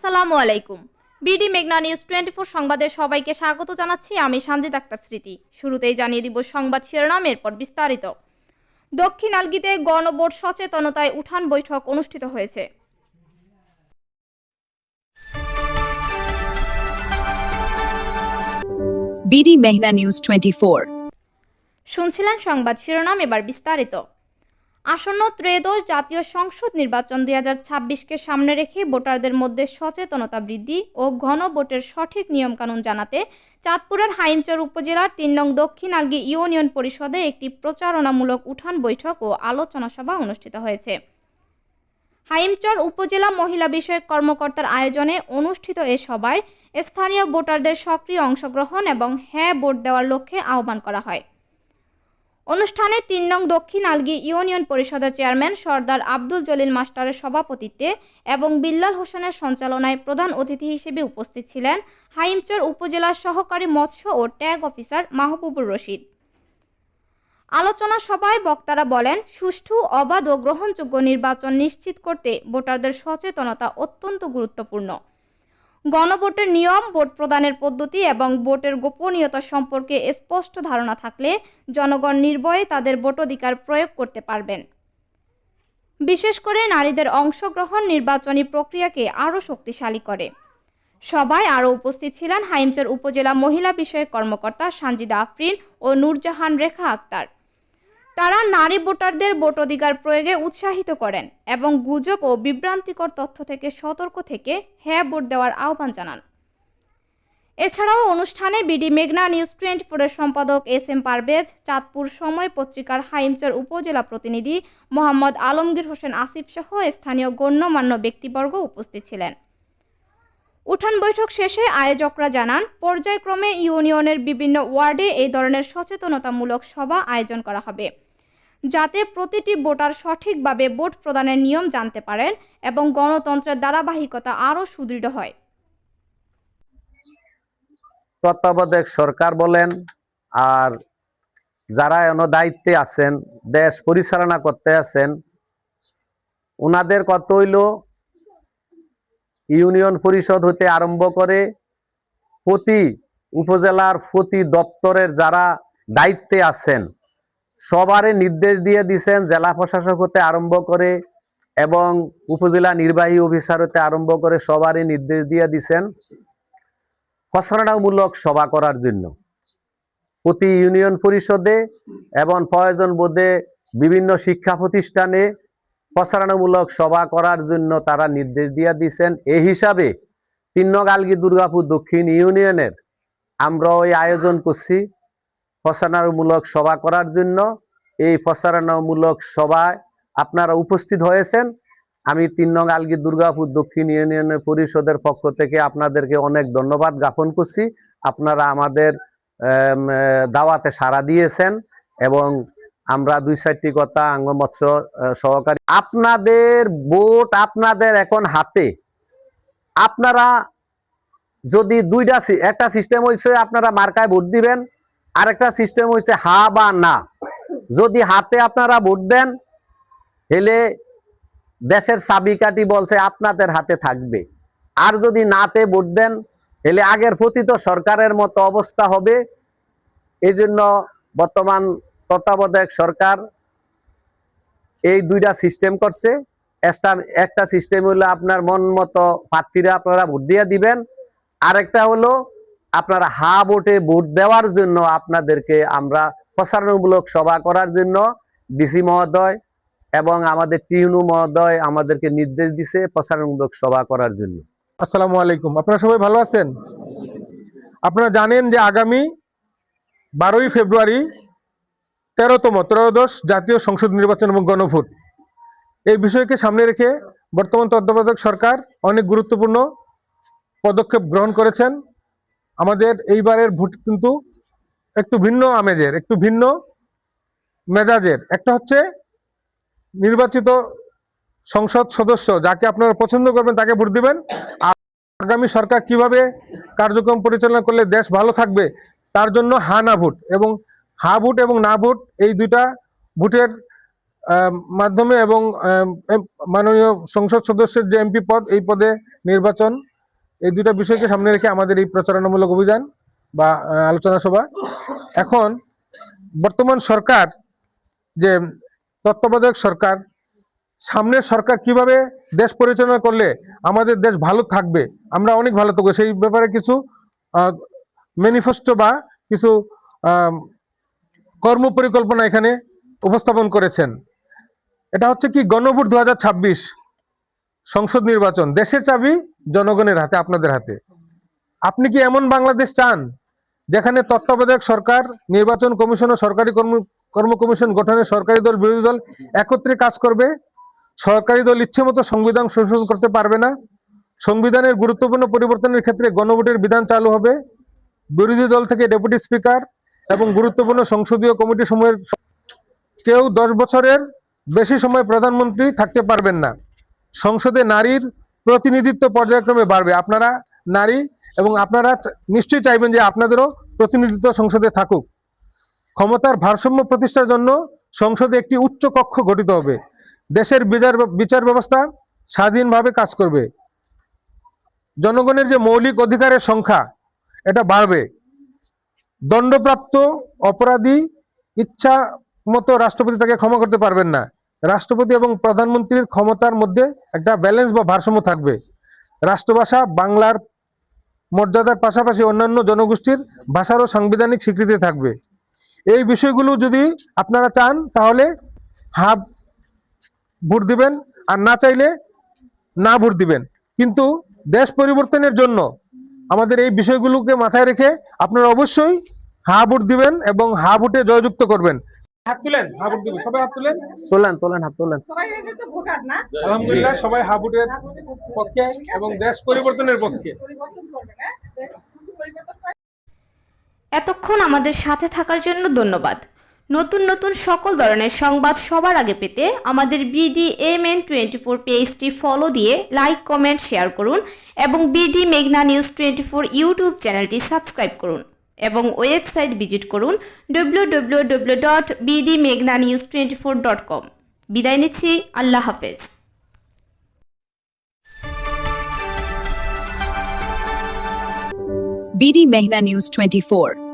আসসালামু আলাইকুম। বিডি মেঘনা নিউজ টোয়েন্টি ফোর সংবাদে সবাইকে স্বাগত জানাচ্ছি আমি সঞ্জিত আক্তার স্মৃতি। শুরুতেই জানিয়ে দিব সংবাদ শিরোনাম এরপর বিস্তারিত। দক্ষিণ আলগিতে গণভোট সচেতনতায় উঠান বৈঠক অনুষ্ঠিত হয়েছে। বিডি মেঘনা নিউজ টোয়েন্টি ফোর। শুনছিলেন সংবাদ শিরোনাম এবার বিস্তারিত। আসন্ন ত্রয়োদশ জাতীয় সংসদ নির্বাচন দুই হাজার ছাব্বিশকে সামনে রেখে ভোটারদের মধ্যে সচেতনতা বৃদ্ধি ও ঘন ভোটের সঠিক নিয়মকানুন জানাতে চাঁদপুরের হাইমচর উপজেলার তিন নং দক্ষিণ আলগি ইউনিয়ন পরিষদে একটি প্রচারণামূলক উঠান বৈঠক ও আলোচনা সভা অনুষ্ঠিত হয়েছে। হাইমচর উপজেলা মহিলা বিষয়ক কর্মকর্তার আয়োজনে অনুষ্ঠিত এ সভায় স্থানীয় ভোটারদের সক্রিয় অংশগ্রহণ এবং হ্যাঁ ভোট দেওয়ার লক্ষ্যে আহ্বান করা হয়। অনুষ্ঠানে তিন নং দক্ষিণ আলগি ইউনিয়ন পরিষদের চেয়ারম্যান সর্দার আব্দুল জলিল মাস্টারের সভাপতিত্বে এবং বিল্লাল হোসেনের সঞ্চালনায় প্রধান অতিথি হিসেবে উপস্থিত ছিলেন হাইমচর উপজেলার সহকারী মৎস্য ও ট্যাগ অফিসার মাহবুবুর রশিদ। আলোচনা সভায় বক্তারা বলেন, সুষ্ঠু, অবাধ ও গ্রহণযোগ্য নির্বাচন নিশ্চিত করতে ভোটারদের সচেতনতা অত্যন্ত গুরুত্বপূর্ণ। গণভোটের নিয়ম, ভোট প্রদানের পদ্ধতি এবং ভোটের গোপনীয়তা সম্পর্কে স্পষ্ট ধারণা থাকলে জনগণ নির্ভয়ে তাদের ভোটাধিকার প্রয়োগ করতে পারবেন। বিশেষ করে নারীদের অংশগ্রহণ নির্বাচনী প্রক্রিয়াকে আরও শক্তিশালী করে। সভায় আরও উপস্থিত ছিলেন হাইমচর উপজেলা মহিলা বিষয়ক কর্মকর্তা সানজিদা আফরিন ও নূরজাহান রেখা আক্তার। তারা নারী ভোটারদের ভোট অধিকার প্রয়োগে উৎসাহিত করেন এবং গুজব ও বিভ্রান্তিকর তথ্য থেকে সতর্ক থেকে হ্যাঁ ভোট দেওয়ার আহ্বান জানান। এছাড়াও অনুষ্ঠানে বিডি মেঘনা নিউজ টোয়েন্টি ফোরের সম্পাদক এস এম পারভেজ, চাঁদপুর সময় পত্রিকার হাইমচর উপজেলা প্রতিনিধি মোহাম্মদ আলমগীর হোসেন আসিফ সহ স্থানীয় গণ্যমান্য ব্যক্তিবর্গ উপস্থিত ছিলেন। উঠান বৈঠক শেষে আয়োজকরা জানান, পর্যায়ক্রমে ইউনিয়নের বিভিন্ন ওয়ার্ডে এই ধরনের সচেতনতামূলক সভা আয়োজন করা হবে। যাতে প্রতিটি ভোটার সঠিকভাবে ভোট প্রদানের নিয়ম জানতে পারেন এবং গণতন্ত্রের ধারাবাহিকতা আরও সুদৃঢ় হয়। তত্ত্বাবধায়ক সরকার বলেন, আর যারা এন দায়িত্বে আছেন, দেশ পরিচালনা করতে আছেন ওনাদের কত হইল, ইউনিয়ন পরিষদ হতে আরম্ভ করে প্রতি উপজেলার প্রতি দপ্তরের যারা দায়িত্বে আছেন সবারে নির্দেশ দিয়ে দিছেন, জেলা প্রশাসক হতে আরম্ভ করে এবং উপজেলা নির্বাহী অফিসার হতে আরম্ভ করে সবারই নির্দেশ দিয়ে দিছেন প্রচারণামূলক সভা করার জন্য। প্রতি ইউনিয়ন পরিষদে এবং প্রয়োজন বোধে বিভিন্ন শিক্ষা প্রতিষ্ঠানে প্রচারণামূলক সভা করার জন্য তারা নির্দেশ দিয়ে দিয়েছেন এই হিসাবে তিন্নগালগি দুর্গাপুর দক্ষিণ ইউনিয়নের আমরা ওই আয়োজন করছি। প্রচারণামূলক সভা করার জন্য এই প্রচারণামূলক সভায় আপনারা উপস্থিত হয়েছেন। আমি তিন নং আলগি দুর্গাপুর দক্ষিণ ইউনিয়নের পরিষদের পক্ষ থেকে আপনাদেরকে অনেক ধন্যবাদ জ্ঞাপন করছি। আপনারা আমাদের দাওয়াতে সাড়া দিয়েছেন এবং আমরা দুই চারটি কথা আঙ্গ মৎস্য সহকারী আপনাদের ভোট আপনাদের এখন হাতে। আপনারা যদি দুইটা একটা সিস্টেম হয়েছে আপনারা মার্কায় ভোট দিবেন। আরেকটা সিস্টেম হয়েছে হা বা না। যদি হাতে আপনারা ভোট দেন হেলে দেশের চাবিকাঠি বলছে আপনাদের হাতে থাকবে। আর যদি নাতে ভোট দেন, তাহলে আগের পতিত সরকারের মতো অবস্থা হবে। এই জন্য বর্তমান তত্ত্বাবধায়ক সরকার এই দুইটা সিস্টেম করছে। একটা সিস্টেম হলো আপনার মন মতো প্রার্থীরা আপনারা ভোট দিয়ে দিবেন। আরেকটা হলো আপনারা হা ভোটে ভোট দেওয়ার জন্য আপনাদেরকে আমরা প্রচারণামূলক সভা করার জন্য ডিসি মহোদয় এবং আমাদের টিউনু মহোদয় আমাদেরকে নির্দেশ দিছে প্রচারণমূলক সভা করার জন্য। আসসালামু আলাইকুম। আপনারা সবাই ভালো আছেন? আপনারা জানেন যে আগামী বারোই ফেব্রুয়ারি তেরোতম, ত্রয়োদশ জাতীয় সংসদ নির্বাচন এবং গণভোট। এই বিষয়কে সামনে রেখে বর্তমান তত্ত্বাবধায়ক সরকার অনেক গুরুত্বপূর্ণ পদক্ষেপ গ্রহণ করেছেন। আমাদের এইবারের ভোট কিন্তু একটু ভিন্ন আমেজের, একটু ভিন্ন মেজাজের। একটা হচ্ছে নির্বাচিত সংসদ সদস্য যাকে আপনারা পছন্দ করবেন তাকে ভোট দিবেন। আর আগামী সরকার কীভাবে কার্যক্রম পরিচালনা করলে দেশ ভালো থাকবে, তার জন্য হা না ভোট এবং হা ভোট এবং না ভোট এই দুইটা ভোটের মাধ্যমে এবং মাননীয় সংসদ সদস্যের যে এমপি পদ, এই পদে নির্বাচন এই দুইটা বিষয়কে সামনে রেখে আমাদের এই প্রচারণামূলক অভিযান বা আলোচনা সভা। এখন বর্তমান সরকার যে তত্ত্বাবধায়ক সরকার, সামনের সরকার কীভাবে দেশ পরিচালনা করলে আমাদের দেশ ভালো থাকবে, আমরা অনেক ভালো থাকব, সেই ব্যাপারে কিছু ম্যানিফেস্টো বা কিছু কর্ম পরিকল্পনা এখানে উপস্থাপন করেছেন। এটা হচ্ছে কি গণভোট দু হাজার ছাব্বিশ সংসদ নির্বাচন, দেশের চাবি জনগণের হাতে, আপনাদের হাতে। আপনি কি এমন বাংলাদেশ চান যেখানে তত্ত্বাবধায়ক সরকার, নির্বাচন কমিশন ও সরকারি কর্ম কমিশন গঠনে সরকারি দল, বিরোধী দল একত্রে কাজ করবে? সরকারি দল ইচ্ছে মতো সংবিধান সংশোধন করতে পারবে না। সংবিধানের গুরুত্বপূর্ণ পরিবর্তনের ক্ষেত্রে গণভোটের বিধান চালু হবে। বিরোধী দল থেকে ডেপুটি স্পিকার এবং গুরুত্বপূর্ণ সংসদীয় কমিটি সমূহের কেউ দশ বছরের বেশি সময় প্রধানমন্ত্রী থাকতে পারবেন না। সংসদে নারীর প্রতিনিধিত্ব পর্যায়ক্রমে বাড়বে। আপনারা নারী এবং আপনারা নিশ্চয়ই চাইবেন যে আপনাদেরও প্রতিনিধিত্ব সংসদে থাকুক। ক্ষমতার ভারসাম্য প্রতিষ্ঠার জন্য সংসদে একটি উচ্চ কক্ষ গঠিত হবে। দেশের বিচার বিচার ব্যবস্থা স্বাধীনভাবে কাজ করবে। জনগণের যে মৌলিক অধিকারের সংখ্যা, এটা বাড়বে। দণ্ডপ্রাপ্ত অপরাধী ইচ্ছা মতো রাষ্ট্রপতি তাকে ক্ষমা করতে পারবেন না। রাষ্ট্রপতি এবং প্রধানমন্ত্রীর ক্ষমতার মধ্যে একটা ব্যালেন্স বা ভারসাম্য থাকবে। রাষ্ট্রভাষা বাংলার মর্যাদার পাশাপাশি অন্যান্য জনগোষ্ঠীর ভাষারও সাংবিধানিক স্বীকৃতি থাকবে। এই বিষয়গুলো যদি আপনারা চান, তাহলে হাফ ভোট দিবেন, আর না চাইলে না ভোট দিবেন। কিন্তু দেশ পরিবর্তনের জন্য আমাদের এই বিষয়গুলোকে মাথায় রেখে আপনারা অবশ্যই হা ভোট দিবেন এবং হা ভোটে জয়যুক্ত করবেন। হাত তুলেন হা ভোট সবাই হাত তুলেন? তোলেন তোলেন হাত তোলেন। আলহামদুলিল্লাহ সবাই হা পক্ষে এবং দেশ পরিবর্তনের পক্ষে। এতক্ষণ আমাদের সাথে থাকার জন্য ধন্যবাদ। নতুন নতুন সকল ধরনের সংবাদ সবার আগে পেতে আমাদের BD M N twenty four পেজটি ফলো দিয়ে লাইক কমেন্ট শেয়ার করুন এবং বিডি মেঘনা নিউজ টোয়েন্টি ফোর ইউটিউব চ্যানেলটি সাবস্ক্রাইব করুন। এবং ওয়েবসাইট ভিজিট করুন W W W dot BD মেঘনা news twenty four dot com বিদায় নিচ্ছি, আল্লাহ হাফেজ BD Mehna News 24.